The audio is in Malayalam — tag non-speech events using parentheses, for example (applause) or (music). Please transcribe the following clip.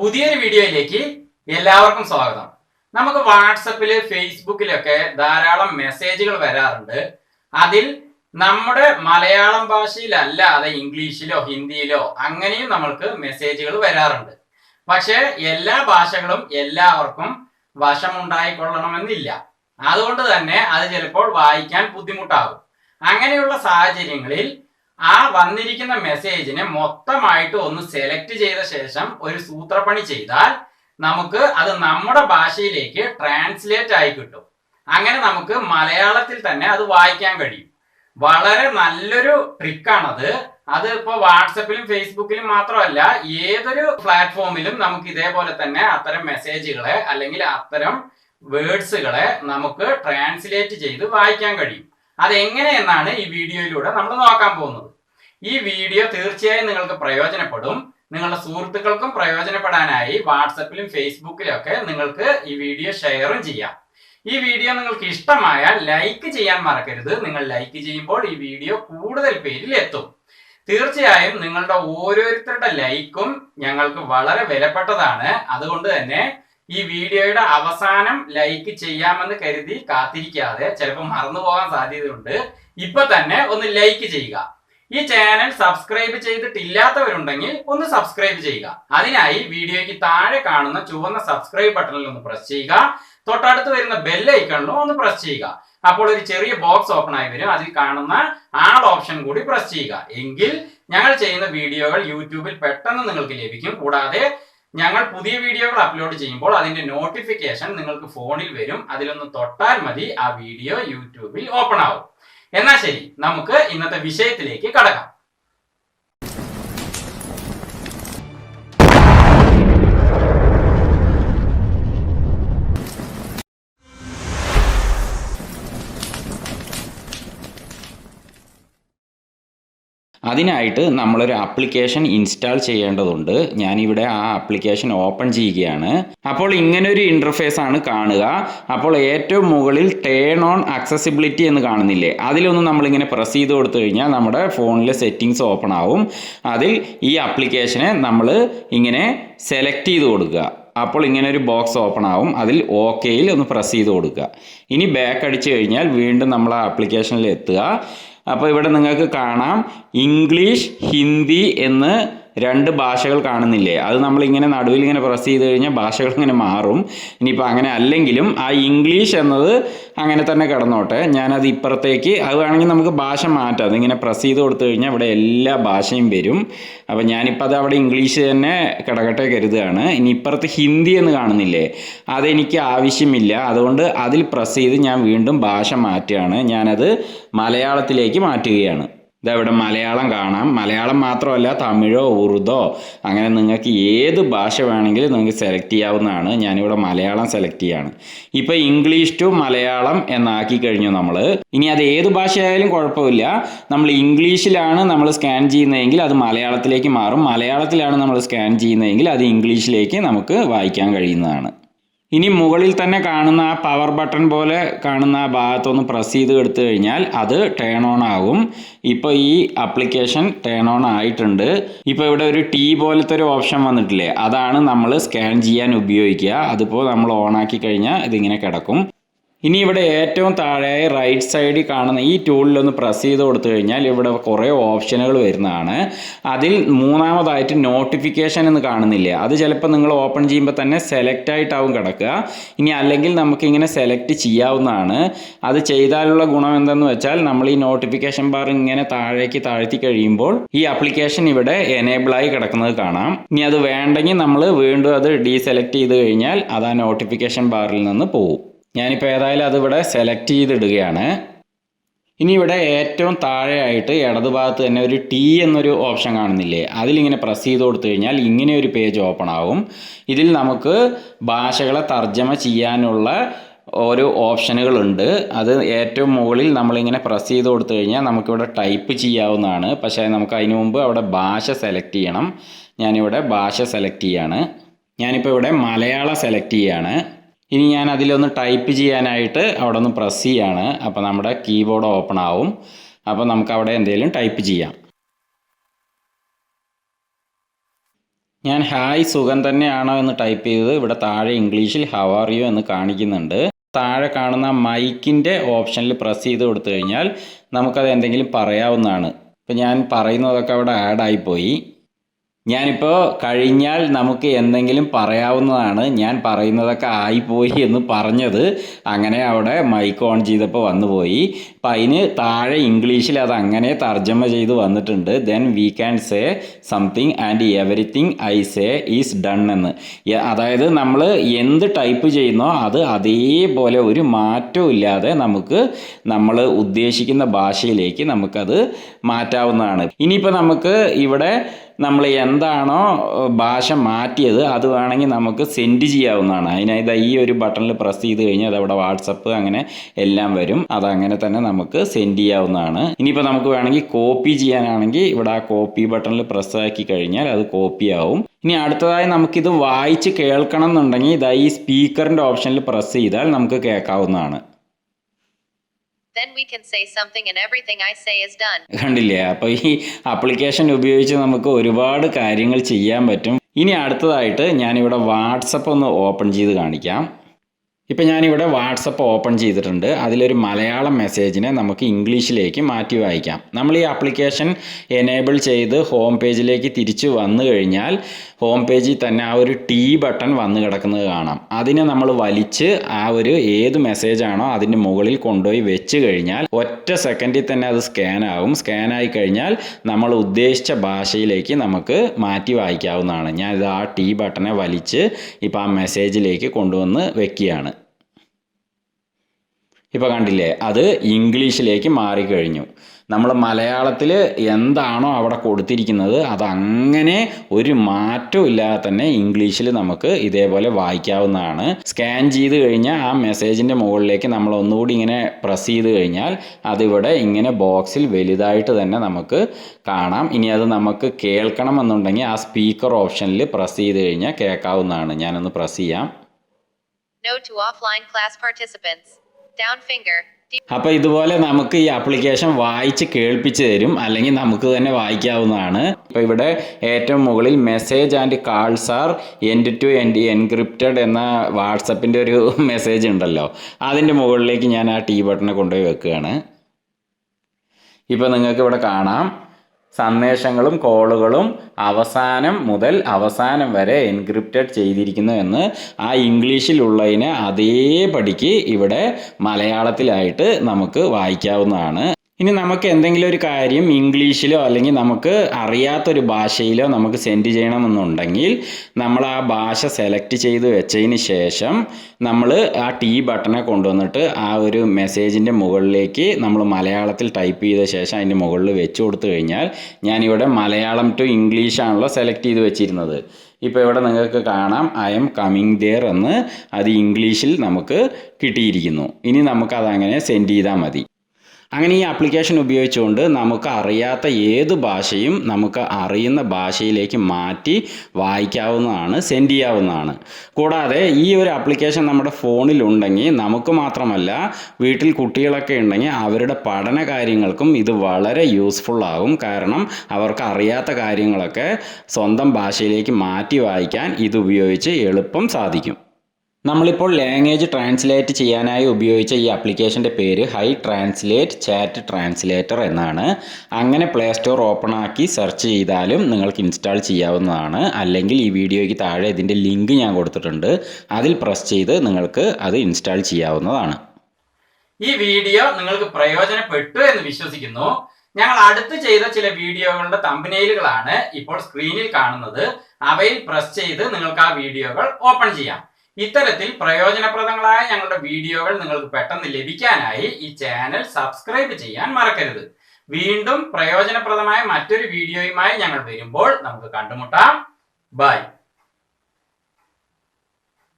പുതിയൊരു വീഡിയോയിലേക്ക് എല്ലാവർക്കും സ്വാഗതം. നമുക്ക് വാട്സപ്പിൽ ഫേസ്ബുക്കിലൊക്കെ ധാരാളം മെസ്സേജുകൾ വരാറുണ്ട്. അതിൽ നമ്മുടെ മലയാളം ഭാഷയിലല്ലാതെ ഇംഗ്ലീഷിലോ ഹിന്ദിയിലോ അങ്ങനെയും നമ്മൾക്ക് മെസ്സേജുകൾ വരാറുണ്ട്. പക്ഷേ എല്ലാ ഭാഷകളും എല്ലാവർക്കും വശമുണ്ടായിക്കൊള്ളണമെന്നില്ല. അതുകൊണ്ട് തന്നെ അത് ചിലപ്പോൾ വായിക്കാൻ ബുദ്ധിമുട്ടാകും. അങ്ങനെയുള്ള സാഹചര്യങ്ങളിൽ ആ വന്നിരിക്കുന്ന മെസ്സേജിനെ മൊത്തമായിട്ട് ഒന്ന് സെലക്ട് ചെയ്ത ശേഷം ഒരു സൂത്രപ്പണി ചെയ്താൽ നമുക്ക് അത് നമ്മുടെ ഭാഷയിലേക്ക് ട്രാൻസ്ലേറ്റ് ആയി കിട്ടും. അങ്ങനെ നമുക്ക് മലയാളത്തിൽ തന്നെ അത് വായിക്കാൻ കഴിയും. വളരെ നല്ലൊരു ട്രിക്കാണത് അത് ഇപ്പോൾ വാട്സപ്പിലും ഫേസ്ബുക്കിലും മാത്രമല്ല ഏതൊരു പ്ലാറ്റ്ഫോമിലും നമുക്ക് ഇതേപോലെ തന്നെ അത്തരം മെസ്സേജുകളെ അല്ലെങ്കിൽ അത്തരം വേർഡ്സുകളെ നമുക്ക് ട്രാൻസ്ലേറ്റ് ചെയ്ത് വായിക്കാൻ കഴിയും. അതെങ്ങനെയെന്നാണ് ഈ വീഡിയോയിലൂടെ നമ്മൾ നോക്കാൻ പോകുന്നത്. ഈ വീഡിയോ തീർച്ചയായും നിങ്ങൾക്ക് പ്രയോജനപ്പെടും. നിങ്ങളുടെ സുഹൃത്തുക്കൾക്കും പ്രയോജനപ്പെടാനായി വാട്സപ്പിലും ഫേസ്ബുക്കിലും ഒക്കെ നിങ്ങൾക്ക് ഈ വീഡിയോ ഷെയറും ചെയ്യാം. ഈ വീഡിയോ നിങ്ങൾക്ക് ഇഷ്ടമായാൽ ലൈക്ക് ചെയ്യാൻ മറക്കരുത്. നിങ്ങൾ ലൈക്ക് ചെയ്യുമ്പോൾ ഈ വീഡിയോ കൂടുതൽ പേരിൽ എത്തും. തീർച്ചയായും നിങ്ങളുടെ ഓരോരുത്തരുടെ ലൈക്കും ഞങ്ങൾക്ക് വളരെ വിലപ്പെട്ടതാണ്. അതുകൊണ്ട് തന്നെ ഈ വീഡിയോയുടെ അവസാനം ലൈക്ക് ചെയ്യാമെന്ന് കരുതി കാത്തിരിക്കാതെ ചിലപ്പോൾ മറന്നു പോകാൻ സാധ്യതയുണ്ട്. ഇപ്പൊ തന്നെ ഒന്ന് ലൈക്ക് ചെയ്യുക. ഈ ചാനൽ സബ്സ്ക്രൈബ് ചെയ്തിട്ടില്ലാത്തവരുണ്ടെങ്കിൽ ഒന്ന് സബ്സ്ക്രൈബ് ചെയ്യുക. അതിനായി വീഡിയോയ്ക്ക് താഴെ കാണുന്ന ചുവന്ന സബ്സ്ക്രൈബ് ബട്ടണിൽ ഒന്ന് പ്രസ് ചെയ്യുക. തൊട്ടടുത്ത് വരുന്ന ബെല്ലൈക്കണിലും ഒന്ന് പ്രസ് ചെയ്യുക. അപ്പോൾ ഒരു ചെറിയ ബോക്സ് ഓപ്പൺ ആയി വരും. അതിൽ കാണുന്ന ആൾ ഓപ്ഷൻ കൂടി പ്രസ് ചെയ്യുക. എങ്കിൽ ഞങ്ങൾ ചെയ്യുന്ന വീഡിയോകൾ യൂട്യൂബിൽ പെട്ടെന്ന് നിങ്ങൾക്ക് ലഭിക്കും. കൂടാതെ ഞങ്ങൾ പുതിയ വീഡിയോകൾ അപ്ലോഡ് ചെയ്യുമ്പോൾ അതിന്റെ നോട്ടിഫിക്കേഷൻ നിങ്ങൾക്ക് ഫോണിൽ വരും. അതിലൊന്ന് തൊട്ടാൽ മതി. ആ വീഡിയോ യൂട്യൂബിൽ ഓപ്പൺ ആവും. എന്നാ ശരി നമുക്ക് ഇന്നത്തെ വിഷയത്തിലേക്ക് കടക്കാം. അതിനായിട്ട് നമ്മളൊരു ആപ്ലിക്കേഷൻ ഇൻസ്റ്റാൾ ചെയ്യേണ്ടതുണ്ട്. ഞാനിവിടെ ആ ആപ്ലിക്കേഷൻ ഓപ്പൺ ചെയ്യുകയാണ്. അപ്പോൾ ഇങ്ങനൊരു ഇന്റർഫേസ് ആണ് കാണുക. അപ്പോൾ ഏറ്റവും മുകളിൽ ടേൺ ഓൺ അക്സസിബിലിറ്റി എന്ന് കാണുന്നില്ലേ? അതിലൊന്ന് നമ്മളിങ്ങനെ പ്രസ് ചെയ്ത് കൊടുത്തു കഴിഞ്ഞാൽ നമ്മുടെ ഫോണിലെ സെറ്റിങ്സ് ഓപ്പൺ ആവും. അതിൽ ഈ ആപ്ലിക്കേഷനെ നമ്മൾ ഇങ്ങനെ സെലക്ട് ചെയ്ത് കൊടുക്കുക. അപ്പോൾ ഇങ്ങനെ ഒരു ബോക്സ് ഓപ്പൺ ആവും. അതിൽ ഓക്കെയിൽ ഒന്ന് പ്രസ് ചെയ്ത് കൊടുക്കുക. ഇനി ബാക്ക് അടിച്ചു കഴിഞ്ഞാൽ വീണ്ടും നമ്മൾ ആ ആപ്ലിക്കേഷനിൽ എത്തുക. അപ്പോൾ ഇവിടെ നിങ്ങൾക്ക് കാണാം ഇംഗ്ലീഷ് ഹിന്ദി എന്ന് രണ്ട് ഭാഷകൾ കാണുന്നില്ലേ? അത് നമ്മളിങ്ങനെ നടുവിൽ ഇങ്ങനെ പ്രസ് ചെയ്ത് കഴിഞ്ഞാൽ ഭാഷകൾ ഇങ്ങനെ മാറും. ഇനിയിപ്പോൾ അങ്ങനെ അല്ലെങ്കിലും ആ ഇംഗ്ലീഷ് എന്നത് അങ്ങനെ തന്നെ കിടന്നോട്ടെ. ഞാനത് ഇപ്പുറത്തേക്ക് അത് വേണമെങ്കിൽ നമുക്ക് ഭാഷ മാറ്റാം. അതിങ്ങനെ പ്രസ് ചെയ്ത് കൊടുത്തു കഴിഞ്ഞാൽ ഇവിടെ എല്ലാ ഭാഷയും വരും. അപ്പോൾ ഞാനിപ്പോൾ അത് അവിടെ ഇംഗ്ലീഷ് തന്നെ കിടക്കട്ടെ കരുതുകയാണ്. ഇനി ഇപ്പുറത്ത് ഹിന്ദി എന്ന് കാണുന്നില്ലേ? അതെനിക്ക് ആവശ്യമില്ല. അതുകൊണ്ട് അതിൽ പ്രസ് ചെയ്ത് ഞാൻ വീണ്ടും ഭാഷ മാറ്റുകയാണ്. ഞാനത് മലയാളത്തിലേക്ക് മാറ്റുകയാണ്. ഇതവിടെ മലയാളം കാണാം. മലയാളം മാത്രമല്ല തമിഴോ ഉറുദോ അങ്ങനെ നിങ്ങൾക്ക് ഏത് ഭാഷ വേണമെങ്കിലും നിങ്ങൾക്ക് സെലക്ട് ചെയ്യാവുന്നതാണ്. ഞാനിവിടെ മലയാളം സെലക്ട് ചെയ്യാണ്. ഇപ്പോൾ ഇംഗ്ലീഷ് ടു മലയാളം എന്നാക്കി കഴിഞ്ഞു നമ്മൾ ഇനി അത് ഏത് ഭാഷയായാലും കുഴപ്പമില്ല. നമ്മൾ ഇംഗ്ലീഷിലാണ് നമ്മൾ സ്കാൻ ചെയ്യുന്നതെങ്കിൽ അത് മലയാളത്തിലേക്ക് മാറും. മലയാളത്തിലാണ് നമ്മൾ സ്കാൻ ചെയ്യുന്നതെങ്കിൽ അത് ഇംഗ്ലീഷിലേക്ക് നമുക്ക് വായിക്കാൻ കഴിയുന്നതാണ്. ഇനി മുകളിൽ തന്നെ കാണുന്ന ആ പവർ ബട്ടൺ പോലെ കാണുന്ന ആ ഭാഗത്തൊന്ന് പ്രസ് ചെയ്ത് എടുത്തു കഴിഞ്ഞാൽ അത് ടേൺ ഓൺ ആകും. ഇപ്പോൾ ഈ ആപ്ലിക്കേഷൻ ടേൺ ഓൺ ആയിട്ടുണ്ട്. ഇപ്പോൾ ഇവിടെ ഒരു ടീ പോലത്തെ ഒരു ഓപ്ഷൻ വന്നിട്ടില്ലേ? അതാണ് നമ്മൾ സ്കാൻ ചെയ്യാൻ ഉപയോഗിക്കുക. അതിപ്പോൾ നമ്മൾ ഓൺ ആക്കി കഴിഞ്ഞാൽ ഇതിങ്ങനെ കിടക്കും. ഇനി ഇവിടെ ഏറ്റവും താഴെയായി റൈറ്റ് സൈഡിൽ കാണുന്ന ഈ ടൂളിലൊന്ന് പ്രസ് ചെയ്ത് കൊടുത്തു കഴിഞ്ഞാൽ ഇവിടെ കുറേ ഓപ്ഷനുകൾ വരുന്നതാണ്. അതിൽ മൂന്നാമതായിട്ട് നോട്ടിഫിക്കേഷൻ എന്ന് കാണുന്നില്ലേ? അത് ചിലപ്പോൾ നിങ്ങൾ ഓപ്പൺ ചെയ്യുമ്പോൾ തന്നെ സെലക്ട് ആയിട്ടാവും കിടക്കുക. ഇനി അല്ലെങ്കിൽ നമുക്കിങ്ങനെ സെലക്ട് ചെയ്യാവുന്നതാണ്. അത് ചെയ്താലുള്ള ഗുണം എന്തെന്ന് വെച്ചാൽ നമ്മൾ ഈ നോട്ടിഫിക്കേഷൻ ബാർ ഇങ്ങനെ താഴേക്ക് താഴ്ത്തി കഴിയുമ്പോൾ ഈ ആപ്ലിക്കേഷൻ ഇവിടെ എനേബിളായി കിടക്കുന്നത് കാണാം. ഇനി അത് വേണ്ടെങ്കിൽ നമ്മൾ വീണ്ടും അത് ഡീസെലക്ട് ചെയ്ത് കഴിഞ്ഞാൽ അത് ആ നോട്ടിഫിക്കേഷൻ ബാറിൽ നിന്ന് പോകും. ഞാനിപ്പോൾ ഏതായാലും അതിവിടെ സെലക്ട് ചെയ്തിടുകയാണ്. ഇനി ഇവിടെ ഏറ്റവും താഴെയായിട്ട് ഇടതുഭാഗത്ത് തന്നെ ഒരു ടി എന്നൊരു ഓപ്ഷൻ കാണുന്നില്ലേ? അതിലിങ്ങനെ പ്രസ് ചെയ്ത് കൊടുത്തു കഴിഞ്ഞാൽ ഇങ്ങനെ ഒരു പേജ് ഓപ്പൺ ആകും ഇതിൽ നമുക്ക് ഭാഷകളെ തർജമ ചെയ്യാനുള്ള ഓരോ ഓപ്ഷനുകളുണ്ട് അത് ഏറ്റവും മുകളിൽ നമ്മളിങ്ങനെ പ്രസ് ചെയ്ത് കൊടുത്തു കഴിഞ്ഞാൽ നമുക്കിവിടെ ടൈപ്പ് ചെയ്യാവുന്നതാണ്. പക്ഷേ നമുക്ക് അതിനു മുമ്പ് അവിടെ ഭാഷ സെലക്ട് ചെയ്യണം. ഞാനിവിടെ ഭാഷ സെലക്ട് ചെയ്യാണ്. ഞാനിപ്പോൾ ഇവിടെ മലയാളം സെലക്ട് ചെയ്യാണ്. ഇനി ഞാൻ അതിലൊന്ന് ടൈപ്പ് ചെയ്യാനായിട്ട് അവിടെ ഒന്ന് പ്രസ് ചെയ്യാണ്. അപ്പോൾ നമ്മുടെ കീബോർഡ് ഓപ്പൺ ആവും. അപ്പോൾ നമുക്ക് അവിടെ എന്തെങ്കിലും ടൈപ്പ് ചെയ്യാം. ഞാൻ ഹായ് സുഖം തന്നെയാണോ എന്ന് ടൈപ്പ് ചെയ്തത്. ഇവിടെ താഴെ ഇംഗ്ലീഷിൽ ഹവ് ആർ യു എന്ന് കാണിക്കുന്നുണ്ട്. താഴെ കാണുന്ന മൈക്കിന്റെ ഓപ്ഷനിൽ പ്രസ് ചെയ്ത് കൊടുത്തു കഴിഞ്ഞാൽ നമുക്കത് എന്തെങ്കിലും പറയാവുന്നതാണ്. ഇപ്പം ഞാൻ പറയുന്നതൊക്കെ അവിടെ ആഡായിപ്പോയി ഞാനിപ്പോൾ കഴിഞ്ഞാൽ നമുക്ക് എന്തെങ്കിലും പറയാവുന്നതാണ്. ഞാൻ പറയുന്നതൊക്കെ ആയിപ്പോയി എന്ന് പറഞ്ഞത് അങ്ങനെ അവിടെ മൈക്ക് ഓൺ ചെയ്തപ്പോൾ വന്നുപോയി. അപ്പം അതിന് താഴെ ഇംഗ്ലീഷിൽ അത് അങ്ങനെ തർജമ ചെയ്ത് വന്നിട്ടുണ്ട്. Then we can say something and everything I say is done എന്ന്. അതായത് നമ്മൾ എന്ത് ടൈപ്പ് ചെയ്യുന്നോ അത് അതേപോലെ ഒരു മാറ്റവും നമുക്ക് നമ്മൾ ഉദ്ദേശിക്കുന്ന ഭാഷയിലേക്ക് നമുക്കത് മാറ്റാവുന്നതാണ്. ഇനിയിപ്പോൾ നമുക്ക് ഇവിടെ നമ്മൾ എന്താണോ ഭാഷ മാറ്റിയത് അത് വേണമെങ്കിൽ നമുക്ക് സെൻഡ് ചെയ്യാവുന്നതാണ്. അതിനായത് ഈ ഒരു ബട്ടണിൽ പ്രസ് ചെയ്ത് കഴിഞ്ഞാൽ അതവിടെ വാട്സപ്പ് അങ്ങനെ എല്ലാം വരും. അതങ്ങനെ തന്നെ നമുക്ക് സെൻഡ് ചെയ്യാവുന്നതാണ്. ഇനിയിപ്പോൾ നമുക്ക് വേണമെങ്കിൽ കോപ്പി ചെയ്യാനാണെങ്കിൽ ഇവിടെ ആ കോപ്പി ബട്ടണിൽ പ്രസ് ആക്കി കഴിഞ്ഞാൽ അത് കോപ്പി ആവും. ഇനി അടുത്തതായി നമുക്കിത് വായിച്ച് കേൾക്കണം എന്നുണ്ടെങ്കിൽ ഇതായി ഈ സ്പീക്കറിന്റെ ഓപ്ഷനിൽ പ്രസ് ചെയ്താൽ നമുക്ക് കേൾക്കാവുന്നതാണ്. കണ്ടില്ലേ? അപ്പോൾ ഈ ആപ്ലിക്കേഷൻ ഉപയോഗിച്ച് നമുക്ക് ഒരുപാട് കാര്യങ്ങൾ ചെയ്യാൻ പറ്റും. ഇനി അടുത്തതായിട്ട് ഞാനിവിടെ വാട്സപ്പ് ഒന്ന് ഓപ്പൺ ചെയ്ത് കാണിക്കാം. ഇപ്പം ഞാനിവിടെ വാട്സപ്പ് ഓപ്പൺ ചെയ്തിട്ടുണ്ട്. അതിലൊരു മലയാളം മെസ്സേജിനെ നമുക്ക് ഇംഗ്ലീഷിലേക്ക് മാറ്റി വായിക്കാം. നമ്മൾ ഈ ആപ്ലിക്കേഷൻ എനേബിൾ ചെയ്ത് ഹോം പേജിലേക്ക് തിരിച്ചു വന്നു കഴിഞ്ഞാൽ ഹോം പേജിൽ തന്നെ ആ ഒരു ടീ ബട്ടൺ വന്നു കിടക്കുന്നത് കാണാം. അതിനെ നമ്മൾ വലിച്ച് ആ ഒരു ഏത് മെസ്സേജാണോ അതിന്റെ മുകളിൽ കൊണ്ടുപോയി വെച്ച് കഴിഞ്ഞാൽ ഒറ്റ സെക്കൻഡിൽ തന്നെ അത് സ്കാൻ ആവും. സ്കാൻ ആയി കഴിഞ്ഞാൽ നമ്മൾ ഉദ്ദേശിച്ച ഭാഷയിലേക്ക് നമുക്ക് മാറ്റി വായിക്കാവുന്നതാണ്. ഞാനിത് ആ ടീ ബട്ടനെ വലിച്ച് ഇപ്പോൾ ആ മെസ്സേജിലേക്ക് കൊണ്ടുവന്ന് വെക്കുകയാണ്. ഇപ്പോൾ കണ്ടില്ലേ? അത് ഇംഗ്ലീഷിലേക്ക് മാറിക്കഴിഞ്ഞു. നമ്മൾ മലയാളത്തിൽ എന്താണോ അവിടെ കൊടുത്തിരിക്കുന്നത് അതങ്ങനെ ഒരു മാറ്റവും ഇല്ലാതെ തന്നെ ഇംഗ്ലീഷിൽ നമുക്ക് ഇതേപോലെ വായിക്കാവുന്നതാണ്. സ്കാൻ ചെയ്ത് കഴിഞ്ഞാൽ ആ മെസ്സേജിന്റെ മുകളിലേക്ക് നമ്മൾ ഒന്നുകൂടി ഇങ്ങനെ പ്രസ് ചെയ്ത് കഴിഞ്ഞാൽ അതിവിടെ ഇങ്ങനെ ബോക്സിൽ വലുതായിട്ട് തന്നെ നമുക്ക് കാണാം. ഇനി അത് നമുക്ക് കേൾക്കണമെന്നുണ്ടെങ്കിൽ ആ സ്പീക്കർ ഓപ്ഷനിൽ പ്രസ് ചെയ്ത് കഴിഞ്ഞാൽ കേൾക്കാവുന്നതാണ്. ഞാനൊന്ന് പ്രസ് ചെയ്യാം. No to offline class participants. അപ്പോൾ ഇതുപോലെ നമുക്ക് ഈ ആപ്ലിക്കേഷൻ വായിച്ച് കേൾപ്പിച്ച് തരും. അല്ലെങ്കിൽ നമുക്ക് തന്നെ വായിക്കാവുന്നതാണ്. ഇപ്പോൾ ഇവിടെ ഏറ്റവും മുകളിൽ message and calls are end to end encrypted എന്ന വാട്സപ്പിന്റെ ഒരു (laughs) മെസ്സേജ് ഉണ്ടല്ലോ. അതിന്റെ മുകളിലേക്ക് ഞാൻ ആ ടീ ബട്ടനെ കൊണ്ടുപോയി വെക്കുകയാണ്. ഇപ്പോൾ നിങ്ങൾക്ക് ഇവിടെ കാണാം. സന്ദേശങ്ങളും കോളുകളും അവസാനം മുതൽ അവസാനം വരെ എൻക്രിപ്റ്റഡ് ചെയ്തിരിക്കുന്നു എന്ന് ആ ഇംഗ്ലീഷിലുള്ളതിനെ അതേപടിക്ക് ഇവിടെ മലയാളത്തിലായിട്ട് നമുക്ക് വായിക്കാവുന്നതാണ്. ഇനി നമുക്ക് എന്തെങ്കിലും ഒരു കാര്യം ഇംഗ്ലീഷിലോ അല്ലെങ്കിൽ നമുക്ക് അറിയാത്തൊരു ഭാഷയിലോ നമുക്ക് സെൻഡ് ചെയ്യണമെന്നുണ്ടെങ്കിൽ നമ്മൾ ആ ഭാഷ സെലക്ട് ചെയ്ത് വെച്ചതിന് ശേഷം നമ്മൾ ആ ടി ബട്ടണെ കൊണ്ടുവന്നിട്ട് ആ ഒരു മെസ്സേജിന്റെ മുകളിലേക്ക് നമ്മൾ മലയാളത്തിൽ ടൈപ്പ് ചെയ്ത ശേഷം അതിന്റെ മുകളിൽ വെച്ച് കൊടുത്തു കഴിഞ്ഞാൽ ഞാനിവിടെ മലയാളം ടു ഇംഗ്ലീഷ് ആണല്ലോ സെലക്ട് ചെയ്ത് വെച്ചിരുന്നത്. ഇപ്പോൾ ഇവിടെ നിങ്ങൾക്ക് കാണാം ഐ എം കമ്മിങ് ദെയർ എന്ന് അത് ഇംഗ്ലീഷിൽ നമുക്ക് കിട്ടിയിരിക്കുന്നു. ഇനി നമുക്കതങ്ങനെ സെൻഡ് ചെയ്താൽ മതി. അങ്ങനെ ഈ ആപ്ലിക്കേഷൻ ഉപയോഗിച്ചുകൊണ്ട് നമുക്ക് അറിയാത്ത ഏത് ഭാഷയും നമുക്ക് അറിയുന്ന ഭാഷയിലേക്ക് മാറ്റി വായിക്കാവുന്നതാണ് സെൻഡ് ചെയ്യാവുന്നതാണ്. കൂടാതെ ഈ ഒരു ആപ്ലിക്കേഷൻ നമ്മുടെ ഫോണിലുണ്ടെങ്കിൽ നമുക്ക് മാത്രമല്ല വീട്ടിൽ കുട്ടികളൊക്കെ ഉണ്ടെങ്കിൽ അവരുടെ പഠന കാര്യങ്ങൾക്കും ഇത് വളരെ യൂസ്ഫുൾ ആകും. കാരണം അവർക്ക് അറിയാത്ത കാര്യങ്ങളൊക്കെ സ്വന്തം ഭാഷയിലേക്ക് മാറ്റി വായിക്കാൻ ഇത് ഉപയോഗിച്ച് എളുപ്പം സാധിക്കും. നമ്മളിപ്പോൾ ലാംഗ്വേജ് ട്രാൻസ്ലേറ്റ് ചെയ്യാനായി ഉപയോഗിച്ച ഈ ആപ്ലിക്കേഷന്റെ പേര് ഹൈ ട്രാൻസ്ലേറ്റ് ചാറ്റ് ട്രാൻസ്ലേറ്റർ എന്നാണ്. അങ്ങനെ പ്ലേ സ്റ്റോർ ഓപ്പൺ ആക്കി സെർച്ച് ചെയ്താലും നിങ്ങൾക്ക് ഇൻസ്റ്റാൾ ചെയ്യാവുന്നതാണ്. അല്ലെങ്കിൽ ഈ വീഡിയോയ്ക്ക് താഴെ ഇതിന്റെ ലിങ്ക് ഞാൻ കൊടുത്തിട്ടുണ്ട്. അതിൽ പ്രസ് ചെയ്ത് നിങ്ങൾക്ക് അത് ഇൻസ്റ്റാൾ ചെയ്യാവുന്നതാണ്. ഈ വീഡിയോ നിങ്ങൾക്ക് പ്രയോജനപ്പെട്ടു എന്ന് വിശ്വസിക്കുന്നു. ഞങ്ങൾ അടുത്ത് ചെയ്ത ചില വീഡിയോകളുടെ തമ്പനയിലുകളാണ് ഇപ്പോൾ സ്ക്രീനിൽ കാണുന്നത്. അവയിൽ പ്രസ് ചെയ്ത് നിങ്ങൾക്ക് ആ വീഡിയോകൾ ഓപ്പൺ ചെയ്യാം. ഇത്തരത്തിൽ പ്രയോജനപ്രദങ്ങളായ ഞങ്ങളുടെ വീഡിയോകൾ നിങ്ങൾക്ക് പെട്ടെന്ന് ലഭിക്കാനായി ഈ ചാനൽ സബ്സ്ക്രൈബ് ചെയ്യാൻ മറക്കരുത്. വീണ്ടും പ്രയോജനപ്രദമായ മറ്റൊരു വീഡിയോയുമായി ഞങ്ങൾ വരുമ്പോൾ നമുക്ക് കണ്ടുമുട്ടാം. ബൈ.